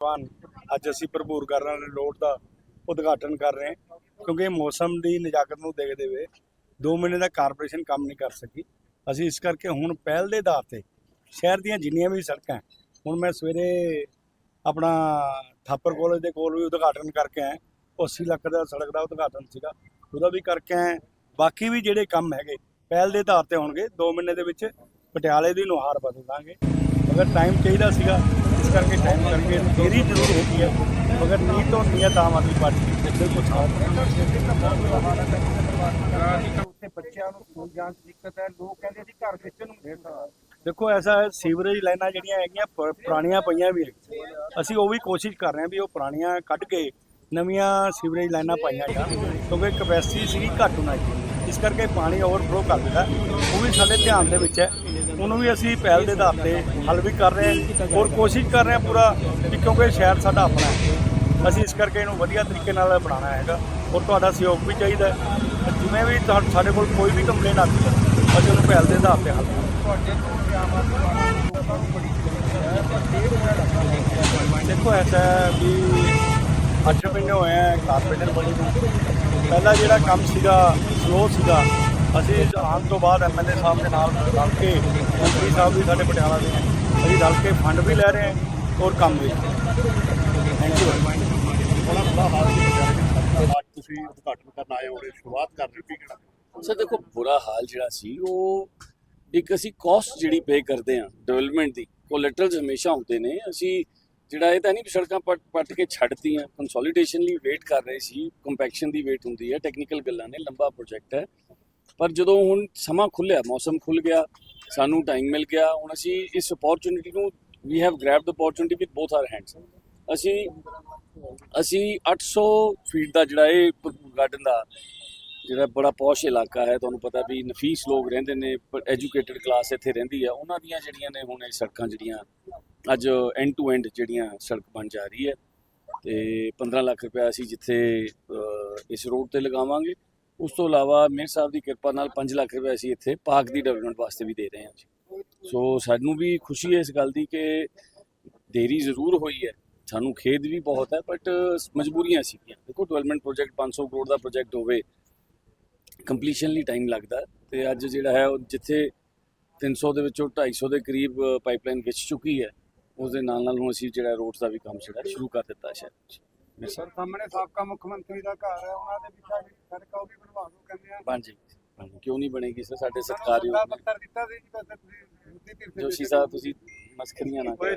ਨੌਜਵਾਨ ਅੱਜ ਅਸੀਂ ਭਰਪੂਰ ਕਰ ਰਹੇ ਹਾਂ ਲੋਡ ਦਾ ਉਦਘਾਟਨ ਕਰ ਰਹੇ ਕਿਉਂਕਿ ਮੌਸਮ ਦੀ ਨਜ਼ਾਕਤ ਨੂੰ ਦੇਖਦੇ ਹੋਏ 2 ਮਹੀਨੇ ਦਾ ਕਾਰਪੋਰੇਸ਼ਨ ਕੰਮ ਨਹੀਂ ਕਰ ਸਕੀ। ਅਸੀਂ ਇਸ ਕਰਕੇ ਹੁਣ ਪਹਿਲ ਦੇ ਆਧਾਰ ਤੇ ਸ਼ਹਿਰ ਦੀਆਂ ਜਿੰਨੀਆਂ ਵੀ ਸੜਕਾਂ ਹੁਣ ਮੈਂ ਸਵੇਰੇ ਆਪਣਾ ਥਾਪਰ ਕਾਲਜ ਦੇ ਕੋਲ ਵੀ ਉਦਘਾਟਨ ਕਰਕੇ ਆਇਆ, ਉਹ 80 ਲੱਖ ਦਾ ਸੜਕ ਦਾ ਉਦਘਾਟਨ ਸੀਗਾ। ਉਹਦਾ ਵੀ ਕਰਕੇ ਆਏ ਬਾਕੀ ਵੀ ਜਿਹੜੇ ਕੰਮ ਹੈਗੇ, ਪਹਿਲ ਦੇ ਆਧਾਰ ਤੇ ਹੋਣਗੇ 2 ਮਹੀਨੇ ਦੇ ਵਿੱਚ ਪਟਿਆਲੇ ਦੀ ਨੁਹਾਰ ਬਦਲ ਦਾਂਗੇ। ਮਗਰ ਟਾਈਮ ਚਾਹੀਦਾ ਸੀਗਾ ਇਸ ਕਰਕੇ ਟਾਈਮ ਕਰਕੇ ਦੇਰੀ ਜ਼ਰੂਰ ਹੋਈ ਹੈ ਮਗਰ ਨੀਤ ਤੋਂ ਨੀਅਤ ਆਮ ਆਦਮੀ ਪਾਰਟੀ ਦੀ ਬਿਲਕੁਲ ਸਾਫ਼ ਹੈ ਉੱਥੇ ਬੱਚਿਆਂ ਨੂੰ ਸਕੂਲ ਜਾਣ ਦਿੱਕਤ ਹੈ ਲੋਕ ਕਹਿੰਦੇ ਸੀ ਘਰ ਵਿੱਚ ਨੂੰ ਦੇਖੋ ਐਸਾ ਸੀਵਰੇਜ ਲਾਈਨਾਂ ਜਿਹੜੀਆਂ ਹੈਗੀਆਂ ਪੁਰਾਣੀਆਂ ਪਈਆਂ ਵੀ। ਅਸੀਂ ਉਹ ਵੀ ਕੋਸ਼ਿਸ਼ ਕਰ ਰਹੇ ਹਾਂ ਵੀ ਉਹ ਪੁਰਾਣੀਆਂ ਕੱਢ ਕੇ ਨਵੀਆਂ ਸੀਵਰੇਜ ਲਾਈਨਾਂ ਪਾਈਆਂ ਜਾਣ ਕਿਉਂਕਿ ਕਪੈਸਿਟੀ ਸੀਗੀ ਘੱਟ ਹੋਣਾ ਜੀ ਇਸ ਕਰਕੇ ਪਾਣੀ ਓਵਰਫਲੋ ਕਰ ਦਿੰਦਾ ਉਹ ਵੀ ਸਾਡੇ ਧਿਆਨ ਦੇ ਵਿੱਚ ਹੈ। ਉਹਨੂੰ ਵੀ ਅਸੀਂ ਪਹਿਲ ਦੇ ਆਧਾਰ ਤੇ ਹੱਲ ਵੀ ਕਰ ਰਹੇ ਹਾਂ ਔਰ ਕੋਸ਼ਿਸ਼ ਕਰ ਰਹੇ ਹਾਂ ਪੂਰਾ ਵੀ ਕਿਉਂਕਿ ਸ਼ਹਿਰ ਸਾਡਾ ਆਪਣਾ ਹੈ। ਅਸੀਂ ਇਸ ਕਰਕੇ ਇਹਨੂੰ ਵਧੀਆ ਤਰੀਕੇ ਨਾਲ ਬਣਾਉਣਾ ਹੈਗਾ। ਔਰ ਤੁਹਾਡਾ ਸਹਿਯੋਗ ਵੀ ਚਾਹੀਦਾ ਜਿਵੇਂ ਵੀ ਤੁਹਾ- ਸਾਡੇ ਕੋਲ ਕੋਈ ਵੀ ਕੰਪਲੇਨ ਆਉਂਦੀ ਹੈ, ਅਸੀਂ ਉਹਨੂੰ ਪਹਿਲ ਦੇ ਆਧਾਰ ਤੇ ਹੱਲ ਤੁਹਾਡੇ ਤੋਂ ਆਮ ਆਦਮੀ ਲੋਕਾਂ ਨੂੰ ਬੜੀ ਦੇਖੋ, ਐਸਾ ਹੈ ਵੀ 8 ਮਹੀਨੇ ਹੋਏ ਆ ਕਾਰਪੋਰੇਟਰ ਬਣੀ ਨੂੰ। ਪਹਿਲਾ ਜਿਹੜਾ ਕੰਮ ਸੀਗਾ ਸਲੋ ਸੀਗਾ, ਅਸੀਂ ਆਉਣ ਤੋਂ ਬਾਅਦ ਐਮਐਲਏ ਸਾਹਿਬ ਦੇ ਨਾਲ ਰਲ ਕੇ, ਮੰਤਰੀ ਸਾਹਿਬ ਵੀ ਸਾਡੇ ਪਟਿਆਲਾ ਦੇ ਅਸੀਂ ਰਲ ਕੇ ਫੰਡ ਵੀ ਲੈ ਰਹੇ ਹਾਂ ਔਰ ਕੰਮ ਵੀ ਥੈਂਕ ਯੂ ਬੜਾ ਬੁਰਾ ਹਾਲ ਅੱਜ ਤੁਸੀਂ ਉਦਘਾਟਨ ਕਰਨ ਆਏ ਹੋ ਸ਼ੁਰੂਆਤ ਕਰ ਰਹੇ ਹੋ, ਕੀ ਸਰ, ਦੇਖੋ, ਬੁਰਾ ਹਾਲ ਜਿਹੜਾ ਸੀ, ਉਹ ਇੱਕ ਅਸੀਂ ਕਾਸਟ ਜਿਹੜੀ ਪੇ ਕਰਦੇ ਆ ਡਿਵੈਲਪਮੈਂਟ ਦੀ ਕੋਲੈਟਰਲਸ ਹਮੇਸ਼ਾ ਹੁੰਦੇ ਨੇ। ਅਸੀਂ ਜਿਹੜਾ ਇਹ ਤਾਂ ਨਹੀਂ ਵੀ ਸੜਕਾਂ ਪੱਟ ਪੱਟ ਕੇ ਛੱਡਤੀਆਂ ਕੰਸੋਲੀਡੇਸ਼ਨ ਲਈ ਵੇਟ ਕਰ ਰਹੇ ਸੀ ਕੰਪੈਕਸ਼ਨ ਦੀ ਵੇਟ ਹੁੰਦੀ ਹੈ ਟੈਕਨੀਕਲ ਗੱਲਾਂ ਨੇ, ਲੰਬਾ ਪ੍ਰੋਜੈਕਟ ਹੈ। ਪਰ ਜਦੋਂ ਹੁਣ ਸਮਾਂ ਖੁੱਲਿਆ, ਮੌਸਮ ਖੁੱਲ ਗਿਆ, ਸਾਨੂੰ ਟਾਈਮ ਮਿਲ ਗਿਆ, ਹੁਣ ਅਸੀਂ ਇਸ ਅਪੋਰਚੁਨਿਟੀ ਨੂੰ ਵੀ have grabbed the opportunity with both our hands ਅਸੀਂ ਅਸੀਂ 800 ਫੀਟ ਦਾ ਜਿਹੜਾ ਇਹ ਗਾਰਡਨ ਦਾ ਜਿਹੜਾ ਬੜਾ ਪੌਸ਼ ਇਲਾਕਾ ਹੈ, ਤੁਹਾਨੂੰ ਪਤਾ ਵੀ ਨਫੀਸ ਲੋਕ ਰਹਿੰਦੇ ਨੇ ਐਜੂਕੇਟਿਡ ਕਲਾਸ ਇੱਥੇ ਰਹਿੰਦੀ ਹੈ। ਉਹਨਾਂ ਦੀਆਂ ਜਿਹੜੀਆਂ ਨੇ ਹੁਣ ਇਹ ਸੜਕਾਂ ਜਿਹੜੀਆਂ, ਅੱਜ ਐਂਡ ਟੂ ਐਂਡ ਜਿਹੜੀਆਂ ਸੜਕ ਬਣ ਜਾ ਰਹੀ ਹੈ ਤੇ 15 ਲੱਖ ਰੁਪਏ ਅਸੀਂ ਜਿੱਥੇ ਇਸ ਰੋਡ ਤੇ ਲਗਾਵਾਂਗੇ। ਉਸ ਤੋਂ ਇਲਾਵਾ ਮੇਰ ਸਾਹਿਬ ਦੀ ਕਿਰਪਾ ਨਾਲ 5 ਲੱਖ ਰੁਪਏ ਅਸੀਂ ਇੱਥੇ ਪਾਰਕ ਦੀ ਡਿਵੈਲਪਮੈਂਟ ਵਾਸਤੇ ਵੀ ਦੇ ਰਹੇ ਹਾਂ ਜੀ। ਸੋ ਸਾਨੂੰ ਵੀ ਖੁਸ਼ੀ ਹੈ ਇਸ ਗੱਲ ਦੀ ਕਿ ਦੇਰੀ ਜ਼ਰੂਰ ਹੋਈ ਹੈ। ਸਾਨੂੰ ਖੇਦ ਵੀ ਬਹੁਤ ਹੈ ਬਟ ਮਜਬੂਰੀਆਂ ਸੀਗੀਆਂ। ਦੇਖੋ ਡਿਵੈਲਪਮੈਂਟ ਪ੍ਰੋਜੈਕਟ 500 ਕਰੋੜ ਦਾ ਪ੍ਰੋਜੈਕਟ ਹੋਵੇ ਕੰਪਲੀਸ਼ਨ ਲਈ ਟਾਈਮ ਲੱਗਦਾ ਤੇ ਅੱਜ ਜਿਹੜਾ ਹੈ ਉਹ ਜਿੱਥੇ 300 ਦੇ ਵਿੱਚੋਂ 250 ਦੇ ਕਰੀਬ ਪਾਈਪਲਾਈਨ ਵਿਛ ਚੁੱਕੀ ਹੈ ਉਸ ਦੇ ਨਾਲ ਨਾਲ ਹੁਣ ਅਸੀਂ ਜਿਹੜਾ ਰੋਡਸ ਦਾ ਵੀ ਕੰਮ ਜਿਹੜਾ ਸ਼ੁਰੂ ਕਰ ਦਿੱਤਾ ਸ਼ਹਿਰ ਵਿੱਚ ਸਰ ਸਾਹਮਣੇ ਸਾਬਕਾ ਮੁੱਖ ਮੰਤਰੀ ਦਾ ਘਰ ਹੈ ਉਹਨਾਂ ਦੇ ਪਿੱਛੇ ਸੜਕ ਉਹ ਵੀ ਬਣਵਾ ਦਿਓ ਕਹਿੰਦੇ ਆ। ਹਾਂਜੀ ਕਿਉਂ ਨਹੀਂ ਬਣੇਗੀ ਸਰ? ਸਾਡੇ ਸਤਿਕਾਰਯੋਗ ਪੱਤਰ ਦਿੱਤਾ ਸੀ ਜੀ ਤੁਸੀਂ ਦੇ ਜੋਸ਼ੀ ਵਿੱਚ। ਸਾਹਿਬ ਤੁਸੀਂ ਮਸਕਰੀਆਂ ਨਾ ਕਰੋ।